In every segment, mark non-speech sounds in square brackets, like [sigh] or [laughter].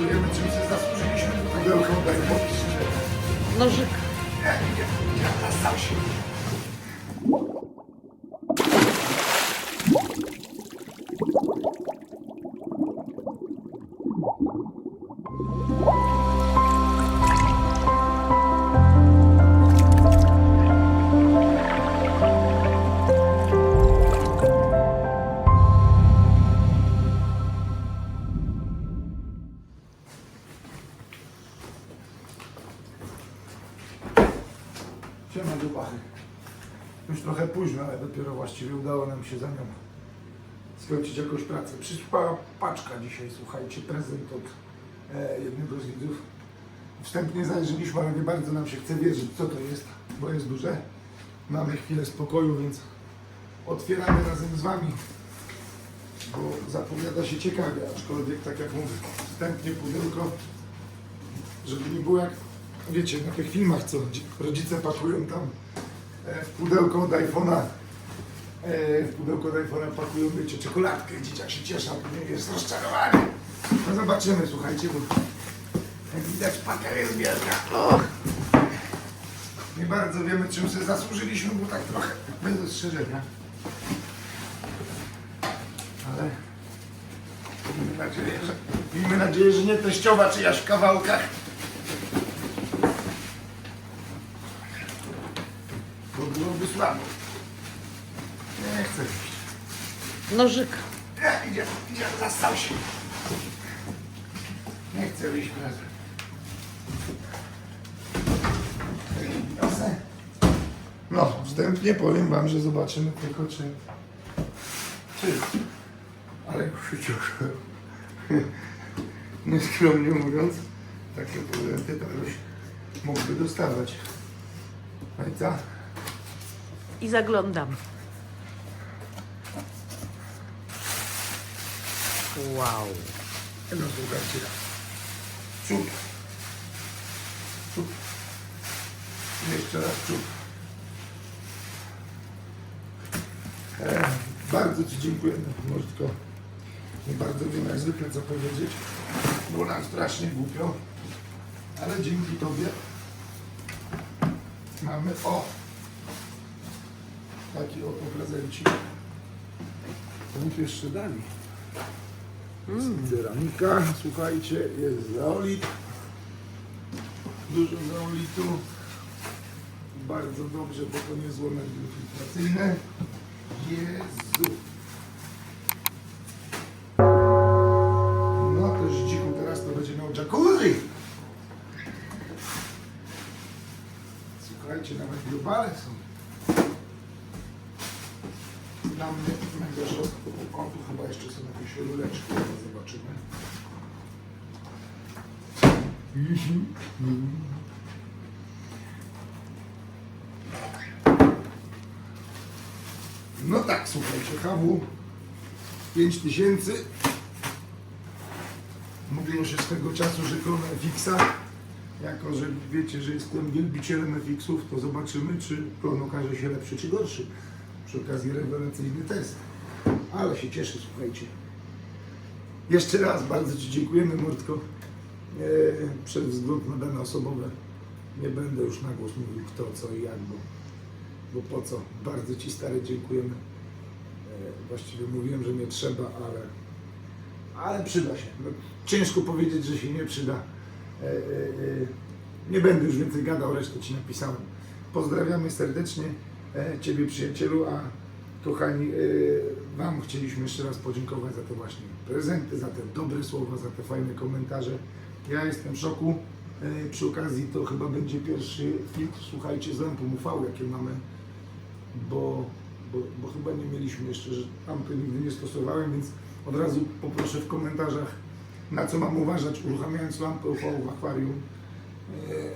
któremu czym się zasłużyliśmy, pudełką daj podpisy. Nożyk. Ja, ja, ja, ja, ja, ja, ja, ja, Już trochę późno, ale dopiero właściwie udało nam się za nią skończyć jakąś pracę. Przyszła paczka dzisiaj, słuchajcie, prezent od e, jednego z widzów. Wstępnie zajrzeliśmy, ale nie bardzo nam się chce wierzyć, co to jest, bo jest duże. Mamy chwilę spokoju, więc otwieramy razem z Wami, bo zapowiada się ciekawie, aczkolwiek tak jak mówię, wstępnie pudełko, żeby nie było jak, wiecie, na tych filmach, co dzi- rodzice pakują tam w pudełko od iPhone'a, e, w pudełko od iPhone'a pakują, wiecie, czekoladkę, dzieciak się cieszy, a później jest rozczarowany. No zobaczymy, słuchajcie, bo jak widać paka jest wielka. Nie bardzo wiemy, czym sobie zasłużyliśmy, bo tak trochę bez ostrzeżenia. Ale miejmy nadzieję, że, miejmy nadzieję, że nie teściowa czyjaś w kawałkach. Bo Nie chcę iść. Nożyk. Nie, idzie, idzie, zastał się. Nie chcę iść razem. No, wstępnie powiem wam, że zobaczymy tylko czy... Czy... Ale już cieszę. [laughs] Nieskromnie mówiąc, takie prezenty Taruś mógłby dostawać. No i co? I zaglądam. Wow. No słuchajcie. Cud. Cud. Jeszcze raz cud. E, bardzo Ci dziękuję, Mordko. Nie bardzo wiem jak zwykle co powiedzieć. Było nam strasznie głupio. Ale dzięki Tobie mamy o taki oto prezencik. Komuś jeszcze dali. Jest ceramika, słuchajcie, jest zeolit. Dużo zeolitu. Bardzo dobrze, bo to nie złomek filtracyjne. Jezu. Dla mnie mega szok. O, tu chyba jeszcze są jakieś rureczki, ale zobaczymy. No tak, słuchajcie, HW 5000. Mówiło się swego czasu, że klon FX-a, jako że wiecie, że jestem wielbicielem FX-ów, to zobaczymy, czy klon okaże się lepszy czy gorszy. Przy okazji rewelacyjny test. Ale się cieszę, słuchajcie. Jeszcze raz bardzo Ci dziękujemy, Mordko. E, przez wzgląd na dane osobowe nie będę już na głos mówił kto, co i jak, bo, bo po co. Bardzo Ci stary dziękujemy. E, właściwie mówiłem, że nie trzeba, ale, ale przyda się. No, ciężko powiedzieć, że się nie przyda. E, e, nie będę już więcej gadał, resztę Ci napisałem. Pozdrawiamy serdecznie Ciebie przyjacielu, a kochani, e, Wam chcieliśmy jeszcze raz podziękować za te właśnie prezenty, za te dobre słowa, za te fajne komentarze. Ja jestem w szoku. E, Przy okazji to chyba będzie pierwszy filtr, słuchajcie, z lampą UV, jakie mamy, bo, bo, bo chyba nie mieliśmy jeszcze, że lampy nigdy nie stosowałem, więc od razu poproszę w komentarzach, na co mam uważać, uruchamiając lampę UV w akwarium, e,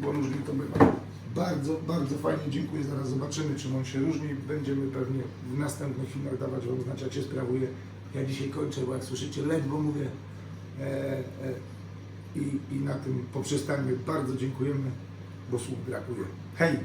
bo różnie to bywa. Bardzo, bardzo fajnie, dziękuję. Zaraz zobaczymy, czym on się różni. Będziemy pewnie w następnych filmach dawać Wam znać, jak się sprawuje. Ja dzisiaj kończę, bo jak słyszycie, ledwo mówię. E, e, i, I na tym poprzestaniu bardzo dziękujemy, bo słów brakuje. Hej!